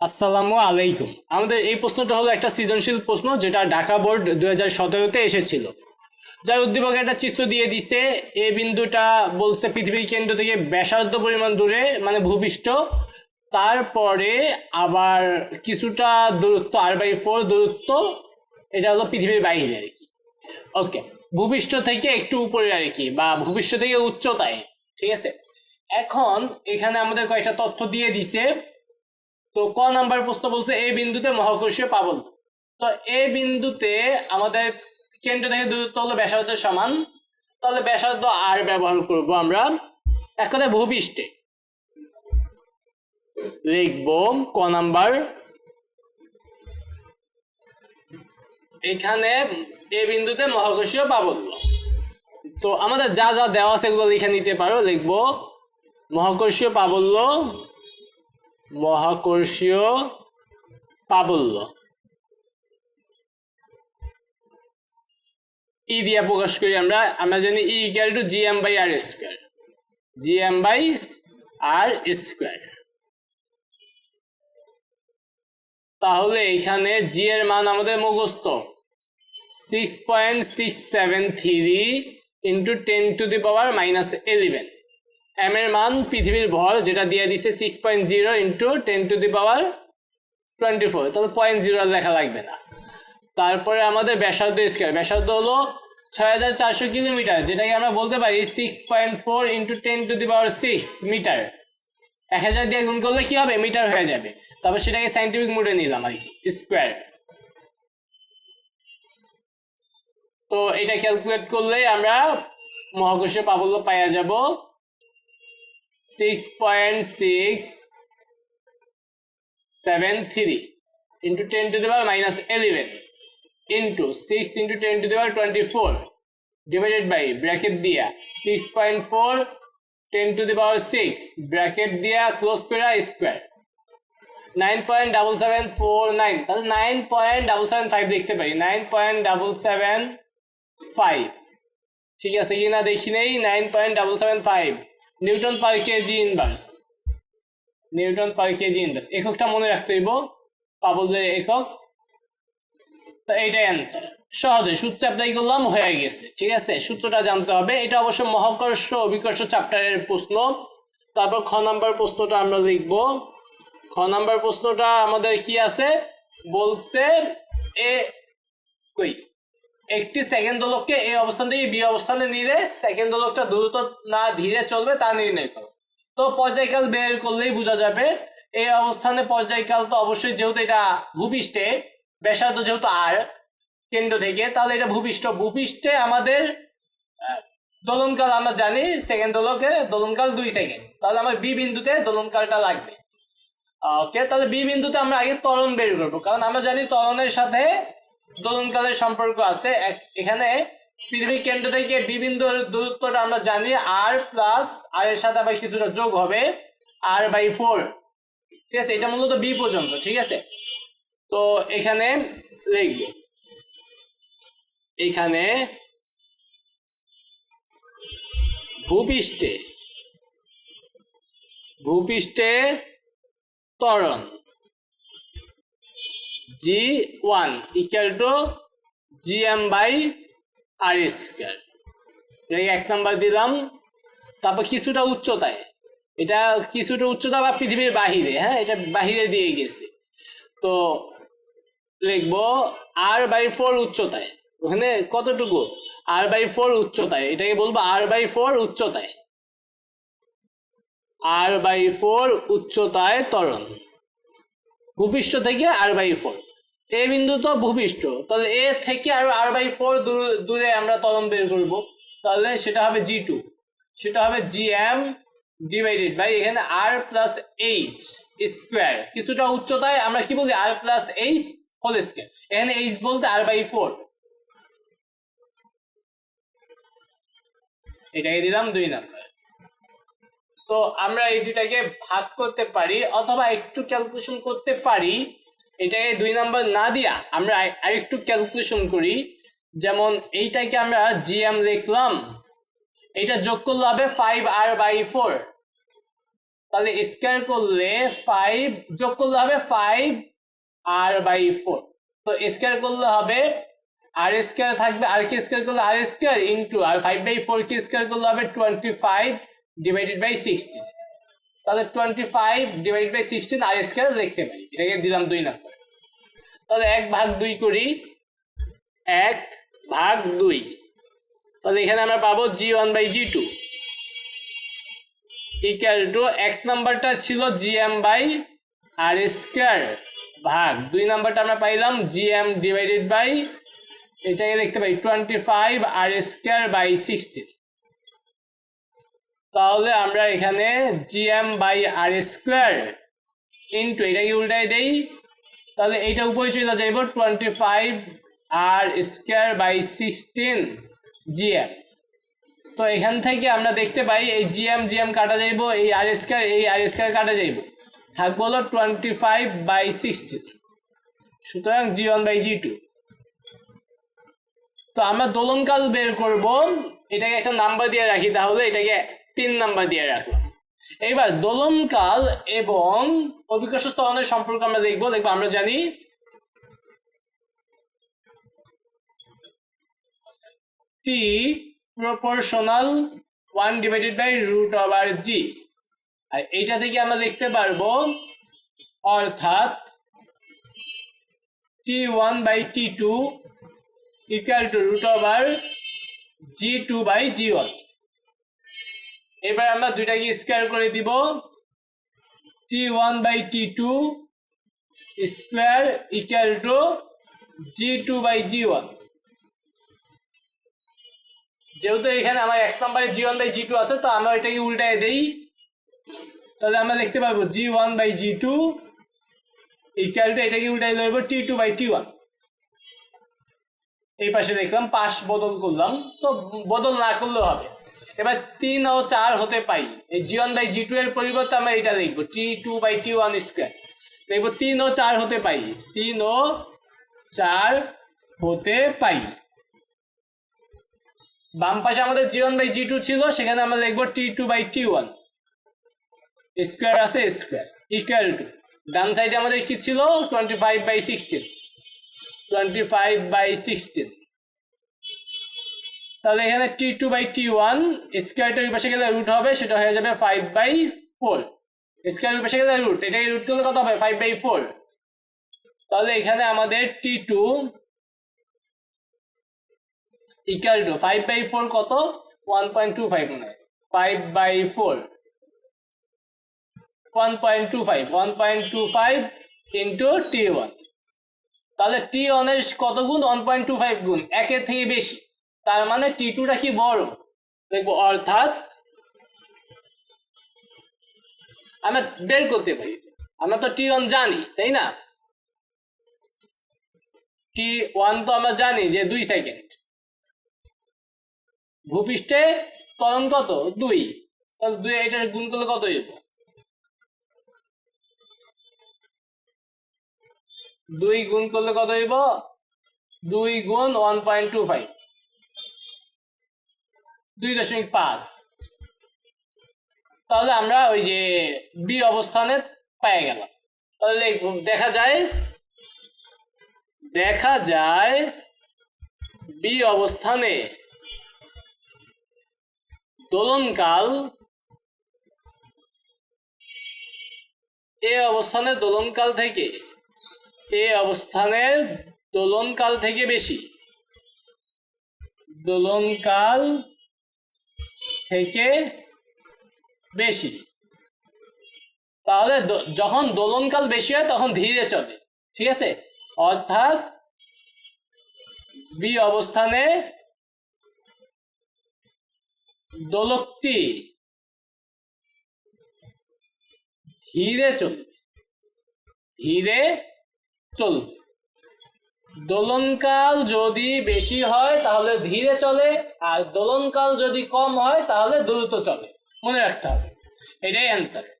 আসসালামু আলাইকুম। আমাদের এই প্রশ্নটা হলো একটা সৃজনশীল প্রশ্ন যেটা ঢাকা বোর্ড দুই হাজার সতেরোতে এসেছিল। যার উদ্দীপক একটা চিত্র দিয়ে দিছে, এ বিন্দুটা বলছে পৃথিবীর কেন্দ্র থেকে ব্যাসার্ধ পরিমাণ দূরে মানে ভূপৃষ্ঠ। তারপরে আবার কিছুটা দূরত্ব আর বাই ফোর দূরত্ব, এটা হলো পৃথিবীর বাইরে আর কি। ওকে ভূপৃষ্ঠ থেকে একটু উপরে আর কি, বা ভূপৃষ্ঠ থেকে উচ্চতায়, ঠিক আছে? এখন এখানে আমাদের কয়েকটা তথ্য দিয়ে দিছে। তো ক নাম্বার প্রশ্ন বলছে, এই বিন্দুতে মহাকর্ষীয় পাবল। তো এই বিন্দুতে আমাদের কেন্দ্র থেকে দূরত্ব হলো ব্যাসার্ধের সমান। তাহলে ব্যাসার্ধ আর ব্যবহার করব আমরা এক কথায় ভূপৃষ্ঠে লিখব ক নাম্বার। এখানে এই বিন্দুতে মহাকর্ষীয় পাবল্য তো আমাদের যা যা দেওয়া আছে এগুলো লিখে নিতে পারো। লিখব মহাকর্ষীয় পাবল্য মহাকর্ষীয় প্রাবল্য। ই দিয়া প্রকাশ করি আমরা। আমরা জানি E equal to G M by R square G M by R square তাহলে এখানে জি এর মান আমাদের মুখস্থ। Six point six seven three into ten to the power minus eleven M এর মান পৃথিবীর ভর, যেটা দিয়ে দিছে six point zero into ten to the power twenty four তাহলে পয়েন্ট জিরো লেখা লাগবে না। তারপরে আমাদের ব্যাসার্ধ স্কোয়ার ব্যাসার্ধ হলো ছয় হাজার চারশো কিলোমিটার, যেটাকে আমরা বলতে পারি six point four into ten to the power six meter এক হাজার দিয়ে গুণ করলে কি হবে? মিটার হয়ে যাবে। তারপর সেটাকে সাইন্টিফিক মোডে নিলাম আর কি স্কোয়ার তো এটা ক্যালকুলেট করলে আমরা মহাকর্ষীয় প্রাবল্য পাইয়া যাব six point six seven three into ten to the power minus eleven into six into ten to the power twenty four divided by bracket দিয়া six point four ten to the power six bracket দিয়া close করে square nine point double seven four nine তাহলে nine point double seven five দেখতে পারি nine point double seven five ঠিক আছে কি না দেখি নেই। Nine point double seven five newton per kg inverse newton per kg inverse এককটা মনে রাখতে হইব যে একক। তো এইটাই অ্যান্সার সহজে সূত্র অ্যাপ্লাই করলাম, হয়ে গেছে। ঠিক আছে? সূত্রটা জানতে হবে। এটা অবশ্য মহাকর্ষ অভিকর্ষ চ্যাপ্টারের প্রশ্ন। তারপর খ নাম্বার প্রশ্নটা আমরা লিখব। খ নাম্বার প্রশ্নটা আমাদের কি আছে? বলছে এ কই? একটি সেকেন্ড দোলককে এই অবস্থান থেকে বি অবস্থানে নিলে সেকেন্ড দোলকটা দ্রুত না ধীরে চলবে তা নির্ণয় করো। তো পর্যায়কাল বের করলেই বোঝা যাবে এই অবস্থানে পর্যায়কাল তো অবশ্যই যেহেতু এটা ভূপৃষ্ঠে, ব্যাসার্ধ যেহেতু আর কেন্দ্র থেকে, তাহলে এটা ভূপৃষ্ঠ। ভূপৃষ্ঠে আমাদের, দোলনকাল আমরা জানি সেকেন্ড দোলকে দোলনকাল দুই সেকেন্ড তাহলে আমার বি বিন্দুতে দোলনকালটা লাগবে। ওকে তাহলে বি বিন্দুতে আমরা আগে ত্বরণ বের করব। কারণ আমরা জানি ত্বরণের সাথে দোলনকালের সম্পর্ক আছে। এখানে পৃথিবীর কেন্দ্র থেকে বি বিন্দুর দূরত্বটা আমরা জানি। আর প্লাস আর এর সাথে আবার কিছুটা যোগ হবে। আর বাই ফোর ঠিক আছে? এটা মূলত বি পর্যন্ত, ঠিক আছে? তো এখানে লিখব। এখানে ভূপৃষ্ঠে ভূপৃষ্ঠে ত্বরণ। G one equal to G M by R square এটাকে এক নাম্বার দিলাম। তারপর কিছুটা উচ্চতায়। এটা কিছুটা উচ্চতা বা পৃথিবীর বাহিরে হ্যাঁ? এটা বাহিরে দিয়ে গেছে। তো লিখব আর বাই ফোর উচ্চতায়। ওখানে কতটুকু? আর বাই ফোর উচ্চতায়। এটাকে বলব আর বাই ফোর উচ্চতায়। আর বাই ফোর উচ্চতায় ত্বরণ। ভূপৃষ্ঠ থেকে আর বাই ফোর এ বিন্দু তো ভূপৃষ্ঠ। তাহলে এ থেকে আর আর বাই ফোর দূরে আমরা ত্বরণ বের করব। তাহলে সেটা হবে জি টু সেটা হবে জি এম ডিভাইডেড বাই এখানে আর প্লাস এইচ স্কোয়ার কিছুটা উচ্চতায় আমরা কি বলি? R plus H whole square এখানে এইচ বলতে আর বাই ফোর এটাকে দিলাম দুই নাম্বার তো আমরা এই দুইটাকে ভাগ করতে পারি অথবা একটু ক্যালকুলেশন করতে পারি। এটাকে দুই নাম্বার না দিয়া আমরা আরেকটু ক্যালকুলেশন করি। যেমন এইটাকে আমরা জিএম লিখলাম, এটা যোগ করলে হবে ফাইভ আর বাই ফোর তাহলে স্কোয়ার করলে ফাইভ যোগ করলে হবে ফাইভ আর বাই ফোর তো স্কোয়ার করলে হবে আর স্কোয়ার থাকবে আর কে স্কোয়ার করলে R square into R five by four K square করলে হবে twenty five divided by sixteen তাহলে twenty five divide by sixteen R square লিখতে পারি। এটাকে দিলাম দুই নাম্বার। তাহলে এক ভাগ দুই করি, এক ভাগ দুই। তাহলে এখানে আমরা পাবো G one by G two. Equal to এক নাম্বারটা ছিল G M by R square ভাগ। দুই নাম্বারটা আমরা পাইলাম জি এম ডিভাইডেড বাই এটাকে দেখতে পাই twenty five R square by sixteen তাহলে আমরা এখানে G M by R square into এটাকে উল্টাই দেই? তাহলে এইটা উপরে চলে যাইব twenty five R square by sixteen GM তো এখান থেকে আমরা দেখতে পাই, এই জিএম জিএম কাটা যাইব, এই আর স্কোয়ার এই আর স্কোয়ার কাটা যাইব। থাকব হলো টোয়েন্টি ফাইভ বাই সিক্সটিন সুতরাং G one by G two তো আমরা দোলনকাল বের করব। এটাকে একটা নাম্বার দিয়ে রাখি, তাহলে এটাকে তিন নাম্বার দিয়ে রাখলাম। এইবার দোলনকাল এবং অভিকর্ষ ত্বরণের সম্পর্ক আমরা দেখব দেখব আমরা জানি। T proportional one divided by root over G আর এইটা থেকে আমরা দেখতে পারব, অর্থাৎ T one by T two equal to root over G two by G one. এবার আমরা দুইটাকে স্কোয়ার করে দিব। T one by T two square equal to G two by G one যেহেতু এখানে আমার এক নম্বরে G one by G two আছে, তো আমরা এটাকে উল্টায় দেই। তাহলে আমরা দেখতে পারব G one by G two equal to এটাকে উল্টাই দেবো T two by T one এই পাশে দেখলাম, পাশ বদল করলাম, তো বদল না করলেও হবে। এবার তিন ও চার হতে পাই। এই G one by G two এর পরিবর্তে আমরা এটা দেখব T two by T one square দেখব তিন ও চার হতে পাই। তিন ও চার হতে পাই। বাম পাশে আমাদের G one by G two ছিল, সেখানে আমরা লিখব T two by T one square আছে স্কোয়ার ইকুয়াল টু ডান সাইডে আমাদের কি ছিল? Twenty five by sixteen twenty five by sixteen তাহলে এখানে T two by T one স্কোয়ারটা ওই পাশে গেলে রুট হবে, সেটা হয়ে যাবে ফাইভ বাই ফোর স্কোয়ার পাশে গেলে রুট এটাকে রুট করলে কত হবে? ফাইভ বাই ফোর তাহলে এখানে আমাদের T two equal to five by four কত? ওয়ান পয়েন্ট টু ফাইভ মনে হয়। Five by four one point two five one point two five into T one তাহলে টি ওয়ানের কত গুণ? ওয়ান পয়েন্ট টু ফাইভ গুণ। একের থেকে বেশি। তার মানে টি টুটা কি বড়? দেখব, অর্থাৎ আমরা বের করতে পারি। আমরা তো টি ওয়ান জানি, তাই না? টি ওয়ান তো আমরা জানি যে দুই সেকেন্ড ভূপৃষ্ঠে ত্বরণ কত? দুই। দুই এটার গুণ করলে কত হইব? দুই গুণ করলে কত হইব? দুই গুণ ওয়ান পয়েন্ট টু ফাইভ দুই দশমিক পাঁচ। তাহলে আমরা ওই যে বি অবস্থানে পেয়ে গেলাম। তাহলে দেখা যায় দেখা যায় বি অবস্থানে দোলনকাল এ অবস্থানে দোলনকাল থেকে, এ অবস্থানের দোলনকাল থেকে বেশি। দোলনকাল থেকে বেশি। তাহলে যখন দোলনকাল বেশি হয়, তখন ধীরে চলে, ঠিক আছে? অর্থাৎ বি অবস্থানে দোলকটি ধীরে চলবে ধীরে চলবে। দোলনকাল যদি বেশি হয়, তাহলে ধীরে চলে, আর দোলনকাল যদি কম হয়, তাহলে দ্রুত চলে। মনে রাখতে হবে। এটাই অ্যান্সার